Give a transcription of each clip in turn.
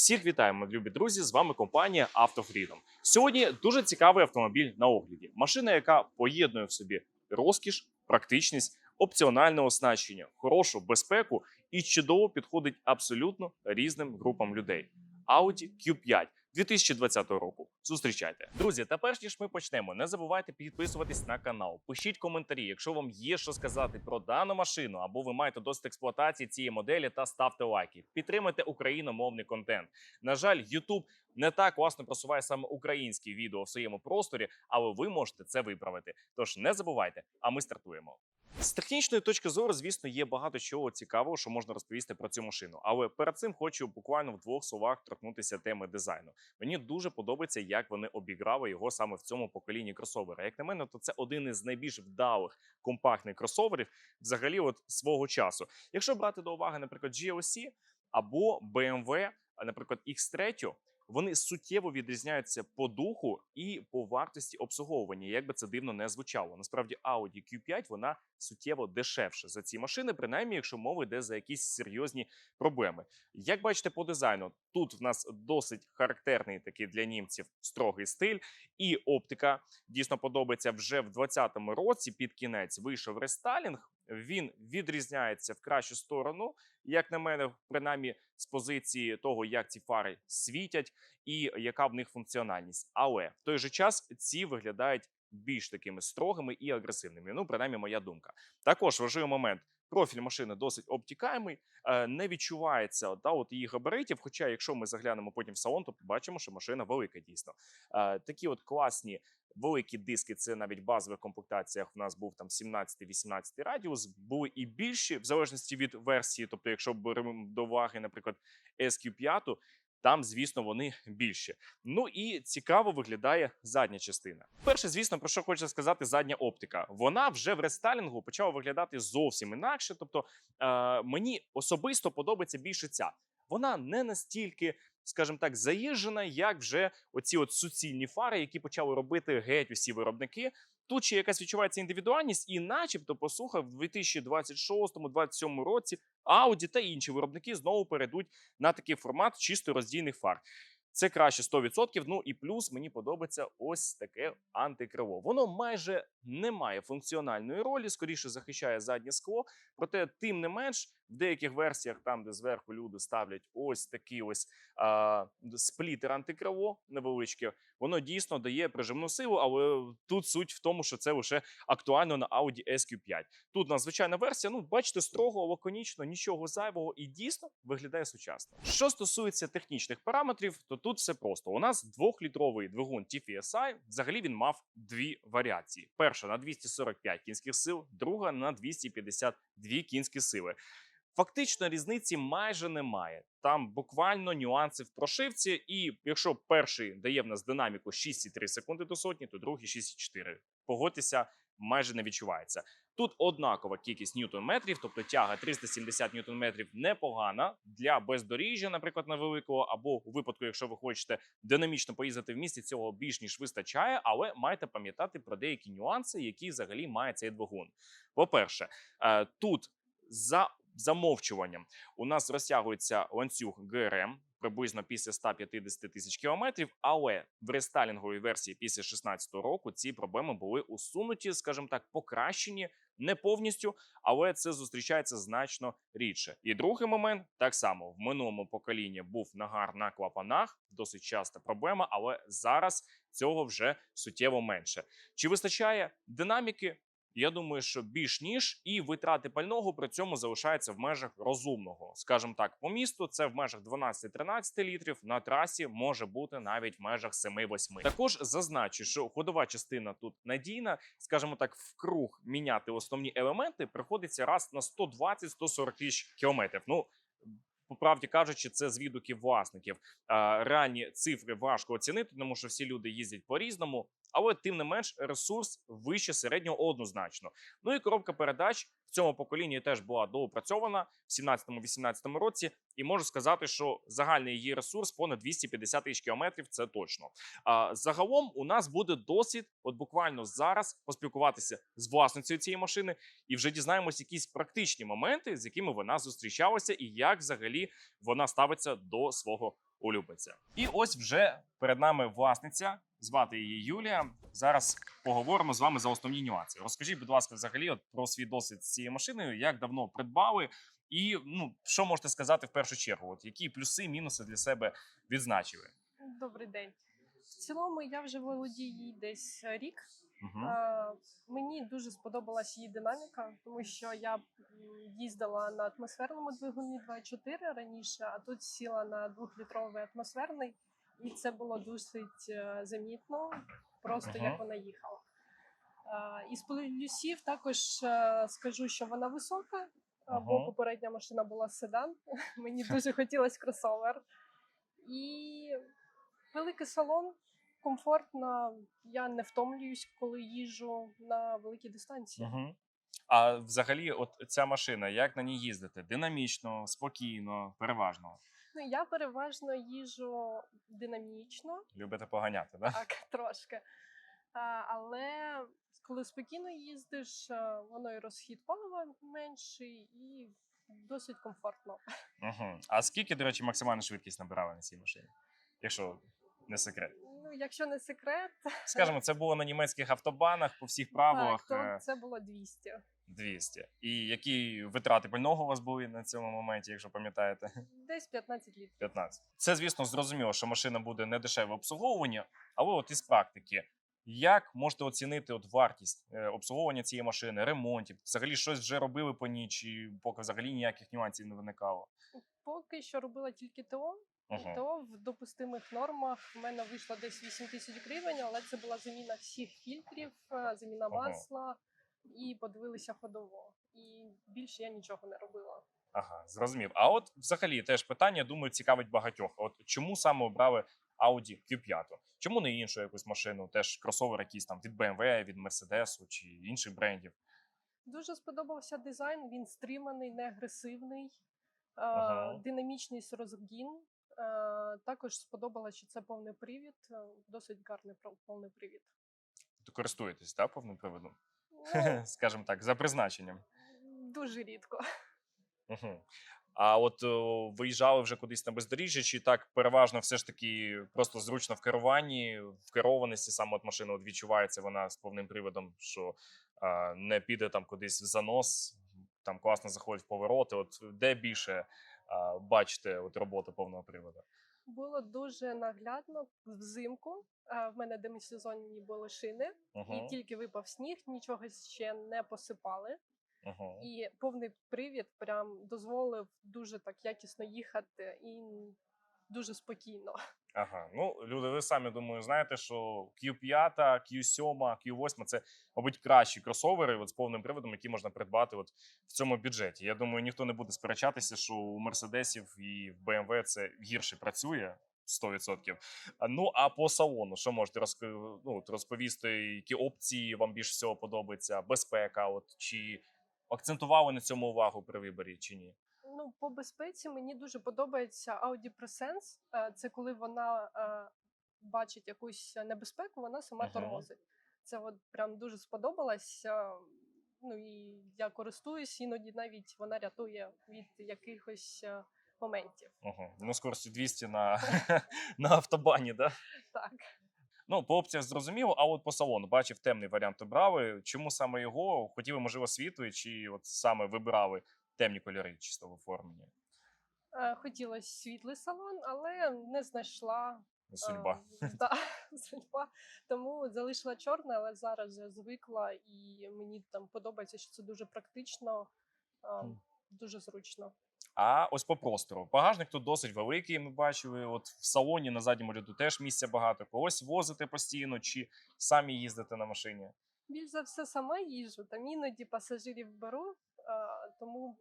Всіх вітаємо, любі друзі! З вами компанія AutoFreedom. Сьогодні дуже цікавий автомобіль на огляді. Машина, яка поєднує в собі розкіш, практичність, опціональне оснащення, хорошу безпеку і чудово підходить абсолютно різним групам людей. Audi Q5 2020 року. Зустрічайте, друзі. Та перш ніж ми почнемо, не забувайте підписуватись на канал. Пишіть коментарі, якщо вам є що сказати про дану машину, або ви маєте досвід експлуатації цієї моделі, та ставте лайки. Підтримайте україномовний контент. На жаль, YouTube не так класно просуває саме українські відео в своєму просторі, але ви можете це виправити. Тож не забувайте, а ми стартуємо. З технічної точки зору, звісно, є багато чого цікавого, що можна розповісти про цю машину. Але перед цим хочу буквально в двох словах торкнутися теми дизайну. Мені дуже подобається, як вони обіграли його саме в цьому поколінні кросовера. Як на мене, то це один із найбільш вдалих компактних кросоверів взагалі от свого часу. Якщо брати до уваги, наприклад, GLC або BMW, наприклад, X3, вони суттєво відрізняються по духу і по вартості обслуговування, як би це дивно не звучало. Насправді Audi Q5 вона суттєво дешевше за ці машини, принаймні, якщо мова йде за якісь серйозні проблеми. Як бачите по дизайну, тут в нас досить характерний такий для німців строгий стиль, і оптика дійсно подобається вже в 2020 році. Під кінець вийшов рестайлінг. Він відрізняється в кращу сторону, як на мене, принаймні з позиції того, як ці фари світять, і яка в них функціональність. Але в той же час ці виглядають більш такими строгими і агресивними. Ну, принаймні, моя думка. Також важливий момент. Профіль машини досить обтікаємий, е, не відчувається да, от її габаритів. Хоча, якщо ми заглянемо потім в салон, то побачимо, що машина велика дійсно. Е, Такі от класні великі диски. Це навіть в базових комплектаціях. У нас був там 17-18 радіус. Були і більші, в залежності від версії. Тобто, якщо беремо до уваги, наприклад, SQ5, там, звісно, вони більші. Ну і цікаво виглядає задня частина. Перше, звісно, про що хочеться сказати, задня оптика. Вона вже в рестайлінгу почала виглядати зовсім інакше. Тобто, е, мені особисто подобається більше ця. Вона не настільки, скажімо так, заїжджена, як вже оці от суцільні фари, які почали робити геть усі виробники. Тут ще якась відчувається індивідуальність, і, начебто, послухав, в 2026-2027 році Audi та інші виробники знову перейдуть на такий формат чисто роздільних фар. Це краще 100%. Ну і плюс мені подобається ось таке антикрило. Воно майже не має функціональної ролі, скоріше захищає заднє скло. Проте, тим не менш, в деяких версіях, там де зверху люди ставлять ось такий ось а, сплітер антикрило невеличке, воно дійсно дає прижимну силу, але тут суть в тому, що це лише актуально на Audi SQ5. Тут надзвичайна версія. Ну, бачите, строго, лаконічно, нічого зайвого і дійсно виглядає сучасно. Що стосується технічних параметрів, то тут все просто. У нас двохлітровий двигун TFSI, Взагалі він мав дві варіації: перша на 245 кінських сил, друга на 252 кінські сили. Фактично різниці майже немає. Там буквально нюанси в прошивці, і якщо перший дає в нас динаміку 6,3 секунди до сотні, то другий 6,4. Погодьтеся, майже не відчувається. Тут однакова кількість ньютон-метрів, тобто тяга 370 ньютон-метрів непогана для бездоріжжя, наприклад, на великого, або у випадку, якщо ви хочете динамічно поїздити в місті, цього більш ніж вистачає, але маєте пам'ятати про деякі нюанси, які взагалі має цей двигун. По-перше, е, тут за замовчуванням у нас розтягується ланцюг ГРМ приблизно після 150 тисяч кілометрів. Але в рестайлінговій версії після 16 року ці проблеми були усунуті, скажімо так, покращені не повністю, але це зустрічається значно рідше. І другий момент так само в минулому поколінні був нагар на клапанах, досить часта проблема, але зараз цього вже суттєво менше. Чи вистачає динаміки? Я думаю, що більш ніж і витрати пального при цьому залишаються в межах розумного. Скажімо так, по місту це в межах 12-13 літрів. На трасі може бути навіть в межах 7-8. Також зазначу, що ходова частина тут надійна, скажімо так, в круг міняти основні елементи приходиться раз на 120-140 тисяч кілометрів. Ну по правді кажучи, це з відгуків власників. Реальні цифри важко оцінити, тому що всі люди їздять по різному. Але тим не менш ресурс вище середнього однозначно. Ну і коробка передач в цьому поколінні теж була доопрацьована в 17-18 році, і можу сказати, що загальний її ресурс понад 250 тисяч кілометрів. Це точно. А загалом у нас буде досвід, от буквально зараз поспілкуватися з власницею цієї машини, і вже дізнаємось якісь практичні моменти, з якими вона зустрічалася, і як взагалі вона ставиться до свого улюбиться. І ось вже перед нами власниця. Звати її Юлія. Зараз поговоримо з вами за основні нюанси. Розкажіть, будь ласка, взагалі, от про свій досвід з цією машиною, як давно придбали, і ну що можете сказати в першу чергу? От які плюси, мінуси для себе відзначили? Добрий день. В цілому я вже володію їй десь рік. Угу. Е, Мені дуже сподобалась її динаміка, тому що я їздила на атмосферному двигуні 2.4 раніше, а тут сіла на двохлітровий атмосферний, і це було досить е, замітно, просто Ага. як вона їхала. Е, Із плюсів також е, скажу, що вона висока, Ага. бо попередня машина була седан. Мені дуже хотілося кросовер. І великий салон, комфортно. Я не втомлююсь, коли їжджу на великі дистанції. Угу. А взагалі, от ця машина, як на ній їздити? Динамічно, спокійно, переважно. Ну, я переважно їжджу динамічно, Любите поганяти, да? так, трошки. А, але коли спокійно їздиш, воно і розхід палива менший, і досить комфортно. Угу. А скільки, до речі, максимальна швидкість набирали на цій машині? Якщо не секрет. Ну, якщо не секрет, Скажімо, це було на німецьких автобанах по всіх правилах так, е, то це було 200. 200. І які витрати пального у вас були на цьому моменті, якщо пам'ятаєте? Десь 15 літрів. 15. Це, звісно, зрозуміло, що машина буде не дешеве обслуговування, але от із практики. Як можете оцінити от вартість е, обслуговування цієї машини, ремонтів? Взагалі щось вже робили по ній, чи поки взагалі ніяких нюансів не виникало? Поки що робила тільки ТО. Угу. ТО в допустимих нормах в мене вийшло десь 8 тисяч гривень, але це була заміна всіх фільтрів, е, заміна масла і подивилися ходово. І більше я нічого не робила. Ага, зрозумів. А от взагалі теж питання, думаю, цікавить багатьох. От чому саме обрали Audi Q5? Чому не іншу якусь машину? Теж кросовер якийсь там від BMW, від Mercedes чи інших брендів? Дуже сподобався дизайн. Він стриманий, не агресивний, е, Ага. динамічність розгін. Е, Також сподобалося, що це повний привід, е, досить гарний повний привід. То користуєтесь так, повним приводом? Ну, Скажімо так, за призначенням. дуже рідко. Угу. А от о, виїжджали вже кудись на бездоріжжя, чи так переважно все ж таки просто зручно в керуванні, в керованості саме от машина от відчувається вона з повним приводом, що а, не піде там кудись в занос, там класно заходить в повороти. От де більше а, бачите от роботу повного приводу? Було дуже наглядно взимку. В мене демісезонні були шини, Угу. і тільки випав сніг, нічого ще не посипали. Угу. І повний привід прям дозволив дуже так якісно їхати і дуже спокійно. Ага, ну люди, ви самі думаю, знаєте, що Q5, Q7, Q8 це, мабуть, кращі кросовери от, з повним приводом, які можна придбати от в цьому бюджеті. Я думаю, ніхто не буде сперечатися, що у Мерседесів і в BMW це гірше працює. 100%. Ну а по салону, що можете розк- ну, розповісти, які опції вам більше всього подобаються? Безпека, от чи акцентували на цьому увагу при виборі, чи ні? Ну, по безпеці мені дуже подобається Audi Presense. Е, Це коли вона е, бачить якусь небезпеку, вона сама Ага. тормозить. Це от прям дуже сподобалось. е, Ну і я користуюсь, іноді навіть вона рятує від якихось моментів. Угу. Ну, скорості 200 на, на автобані, да? Так. Ну, по опціях зрозуміло, а от по салону бачив темний варіант обрали. Чому саме його? Хотіли, можливо, світлий, чи от саме вибирали темні кольори чисто в оформленні? Е, Хотілося світлий салон, але не знайшла Судьба. Е, Да, судьба. Тому залишила чорне, але зараз я звикла і мені там подобається, що це дуже практично, е, дуже зручно. А ось по простору. Багажник тут досить великий. Ми бачили. От в салоні на задньому ряду теж місця багато. Когось возите постійно, чи самі їздите на машині. Більш за все сама їжджу, там іноді пасажирів беру, е, тому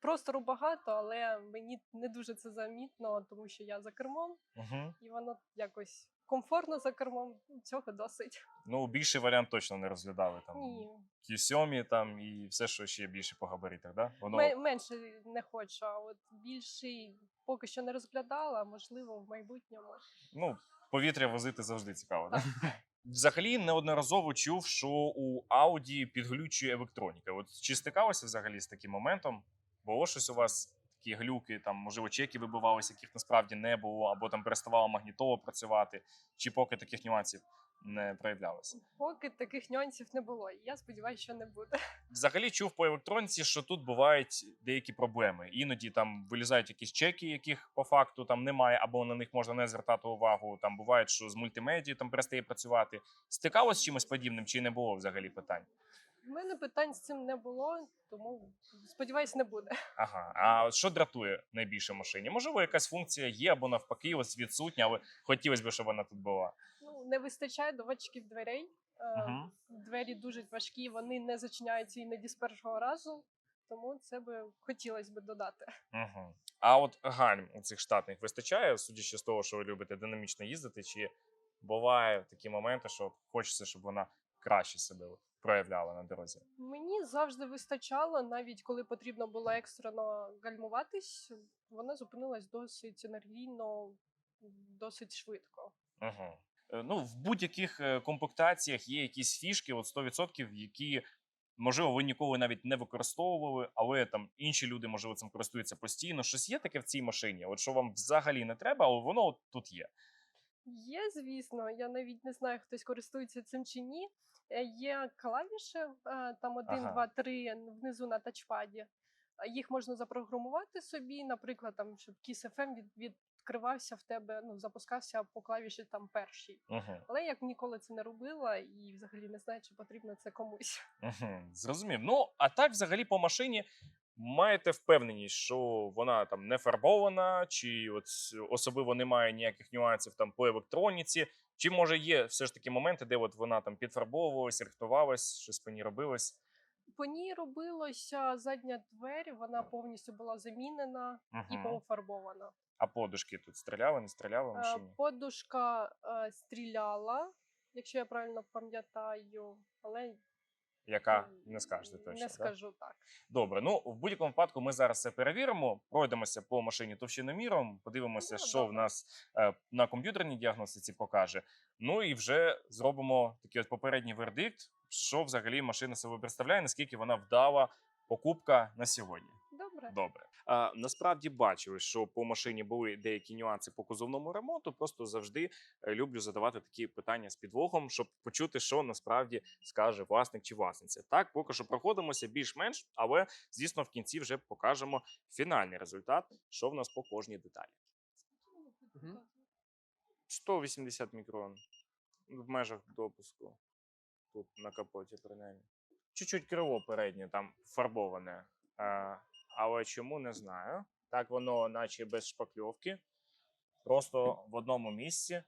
простору багато, але мені не дуже це замітно, тому що я за кермом, Угу. і воно якось комфортно за кермом. Цього досить. Ну, більший варіант точно не розглядали. Там Ні, Q7 там і все, що ще більше по габаритах, да? Воно Ме- менше не хочу, а от більший поки що не розглядала, можливо, в майбутньому. ну, повітря возити завжди цікаво. Да? Взагалі неодноразово чув, що у Audi підглючує електроніка. От чи стикалося взагалі з таким моментом? Було щось у вас такі глюки, там можливо чеки вибивалися, яких насправді не було, або там переставала магнітола працювати, чи поки таких нюансів не проявлялося. Поки таких нюансів не було. і Я сподіваюся, що не буде. Взагалі чув по електроніці, що тут бувають деякі проблеми. Іноді там вилізають якісь чеки, яких по факту там немає, або на них можна не звертати увагу. Там буває, що з мультимедією там перестає працювати. Стикалось з чимось подібним, чи не було взагалі питань? У мене питань з цим не було, тому сподіваюсь, не буде. Ага. А от що дратує найбільше в машині? Можливо, якась функція є або навпаки, ось відсутня, але хотілося б, щоб вона тут була. Ну не вистачає доводчиків дверей. Мгм. Двері дуже важкі, вони не зачиняються іноді з першого разу. Тому це би хотілося б додати. Угу. А от гальм у цих штатних вистачає, судячи з того, що ви любите динамічно їздити, чи буває такі моменти, що хочеться, щоб вона краще себе проявляла на дорозі? Мені завжди вистачало, навіть коли потрібно було екстрено гальмуватись, вона зупинилась досить енергійно, досить швидко. Угу. Ну, в будь-яких е, комплектаціях є якісь фішки, от 100%, які, можливо, ви ніколи навіть не використовували, але там інші люди, можливо, цим користуються постійно. Щось є таке в цій машині, от що вам взагалі не треба, але воно от тут є. Є, звісно, я навіть не знаю, хтось користується цим чи ні. Е, Є клавіші, е, там 1, Ага. 2, 3 внизу на тачпаді. Їх можна запрограмувати собі, наприклад, там, щоб Kiss FM від, відкривався в тебе, ну, запускався по клавіші там першій. Угу. Але я ніколи це не робила і взагалі не знаю, чи потрібно це комусь. Угу, зрозумів. Ну, а так, взагалі, по машині маєте впевненість, що вона там не фарбована, чи от особливо немає ніяких нюансів там по електроніці. Чи може є все ж таки моменти, де от вона там підфарбовувалась, рихтувалась, щось по ній робилось? По ній робилося задня двері, вона повністю була замінена і Мгм. пофарбована. А подушки тут стріляли, не стріляли в Е, машині? Подушка е, стріляла, якщо я правильно пам'ятаю, але Яка не скажете точно. не скажу скажу так. Добре, ну в будь-якому випадку ми зараз це перевіримо. Пройдемося по машині товщиноміром, подивимося, Ну, що добре. в нас е, на комп'ютерній діагностиці покаже. Ну і вже зробимо такий от попередній вердикт, що взагалі машина себе представляє, наскільки вона вдала покупка на сьогодні. Добре. Добре. А, насправді бачили, що по машині були деякі нюанси по кузовному ремонту. Просто завжди е, люблю задавати такі питання з підвохом, щоб почути, що насправді скаже власник чи власниця. Так, поки що проходимося більш-менш, але звісно, в кінці вже покажемо фінальний результат, що в нас по кожній деталі. Мгм. 180 мікрон в межах допуску. Тут на капоті, принаймні. Чуть-чуть крило переднє там фарбоване. Але чому не знаю. Так воно, наче без шпакльовки. Просто в одному місці.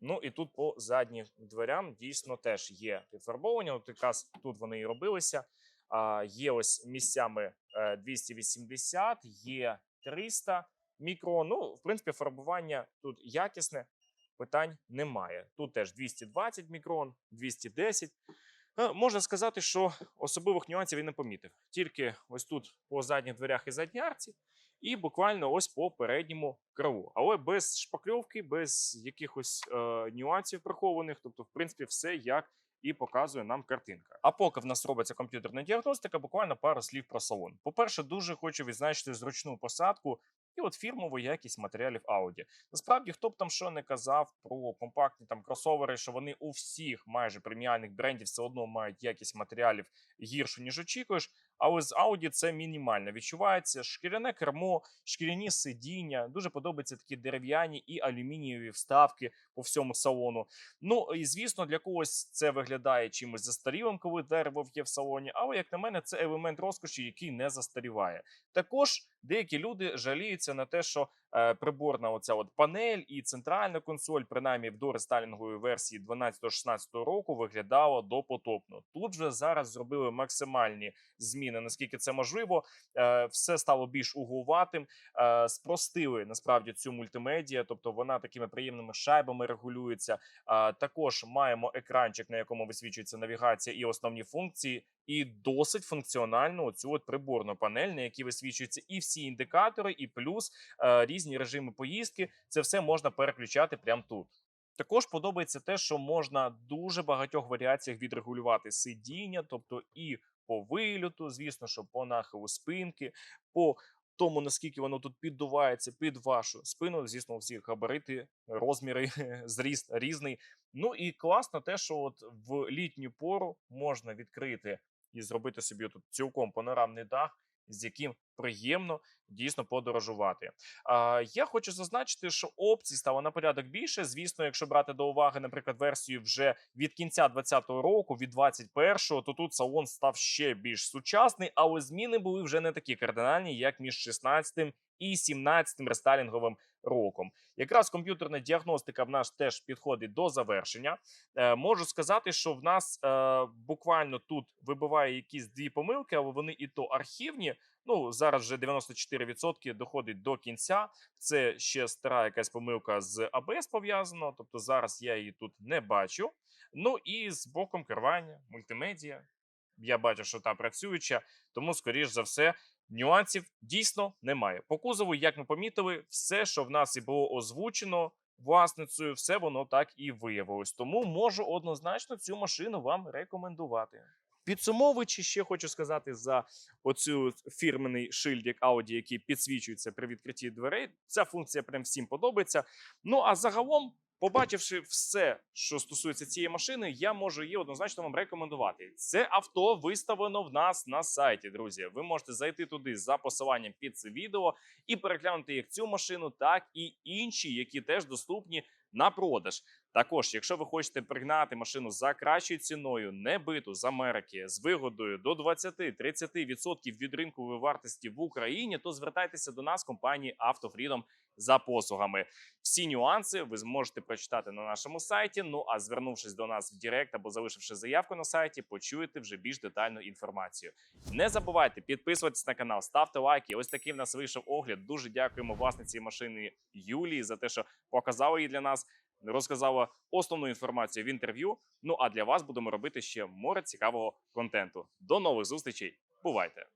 Ну і тут по заднім дверям дійсно теж є підфарбовані. От якраз тут вони і робилися. А, є ось місцями е, 280, є 300 мікрон. Ну, в принципі, фарбування тут якісне, питань немає. Тут теж 220 мікрон, 210. Е, Можна сказати, що особливих нюансів він не помітив. Тільки ось тут по задніх дверях і задній арці, і буквально ось по передньому крилу. Але без шпакльовки, без якихось е, нюансів прихованих. Тобто, в принципі, все як і показує нам картинка. А поки в нас робиться комп'ютерна діагностика, буквально пару слів про салон. По-перше, дуже хочу відзначити зручну посадку і от фірмову якість матеріалів Audi. Насправді, хто б там що не казав про компактні там кросовери, що вони у всіх майже преміальних брендів все одно мають якість матеріалів гіршу, ніж очікуєш. Але з Audi це мінімально відчувається. Шкіряне кермо, шкіряні сидіння. Дуже подобаються такі дерев'яні і алюмінієві вставки по всьому салону. Ну і звісно, для когось це виглядає чимось застарілим, коли дерево є в салоні. Але як на мене, це елемент розкоші, який не застаріває. Також деякі люди жаліються на те, що приборна оця от панель і центральна консоль, принаймні в дорестайлінгової версії 12-16 року, виглядала допотопно. Тут же зараз зробили максимальні зміни, наскільки це можливо. Е, все стало більш углуватим. Е, спростили насправді цю мультимедіа, тобто вона такими приємними шайбами регулюється. Також маємо екранчик, на якому висвічується навігація і основні функції, і досить функціональну цю от приборну панель, на якій висвічуються і всі індикатори, і плюс е, різні режими поїздки. Це все можна переключати прямо тут. Також подобається те, що можна дуже багатьох варіаціях відрегулювати сидіння, тобто і по вильоту, звісно, що по нахилу спинки, по тому, наскільки воно тут піддувається під вашу спину. Звісно, у всіх габарити, розміри, зріст різний. Ну і класно те, що от в літню пору можна відкрити і зробити собі тут цілком панорамний дах, з яким приємно дійсно подорожувати. А, я хочу зазначити, що опцій стало на порядок більше. Звісно, якщо брати до уваги, наприклад, версію вже від кінця 2020 року, від 21-го, то тут салон став ще більш сучасний, але зміни були вже не такі кардинальні, як між 16 і 17 рестайлінговим роком. Якраз комп'ютерна діагностика в нас теж підходить до завершення. Е, можу сказати, що в нас е, буквально тут вибиває якісь дві помилки, але вони і то архівні. Ну зараз вже 94% доходить до кінця. Це ще стара якась помилка з ABS пов'язана. Тобто зараз я її тут не бачу. Ну і з боком керування, мультимедіа. Я бачу, що та працююча, тому, скоріш за все, нюансів дійсно немає. По кузову, як ми помітили, все, що в нас і було озвучено власницею, все воно так і виявилось. Тому можу однозначно цю машину вам рекомендувати. Підсумовуючи, ще хочу сказати за оцю фірменний шильдик Audi, який підсвічується при відкритті дверей. Ця функція прям всім подобається. Ну а загалом, побачивши все, що стосується цієї машини, я можу її однозначно вам рекомендувати. Це авто виставлено в нас на сайті, друзі. Ви можете зайти туди за посиланням під це відео і переглянути як цю машину, так і інші, які теж доступні на продаж. Також, якщо ви хочете пригнати машину за кращою ціною, не биту з Америки з вигодою до 20-30% від ринкової вартості в Україні, то звертайтеся до нас, компанії Автофрідом, за послугами. Всі нюанси ви зможете прочитати на нашому сайті. Ну а звернувшись до нас в Директ або залишивши заявку на сайті, почуєте вже більш детальну інформацію. Не забувайте підписуватись на канал, ставте лайки. Ось такий в нас вийшов огляд. Дуже дякуємо власниці машини Юлії за те, що показала її для нас розказала основну інформацію в інтерв'ю. Ну а для вас будемо робити ще море цікавого контенту. До нових зустрічей. Бувайте!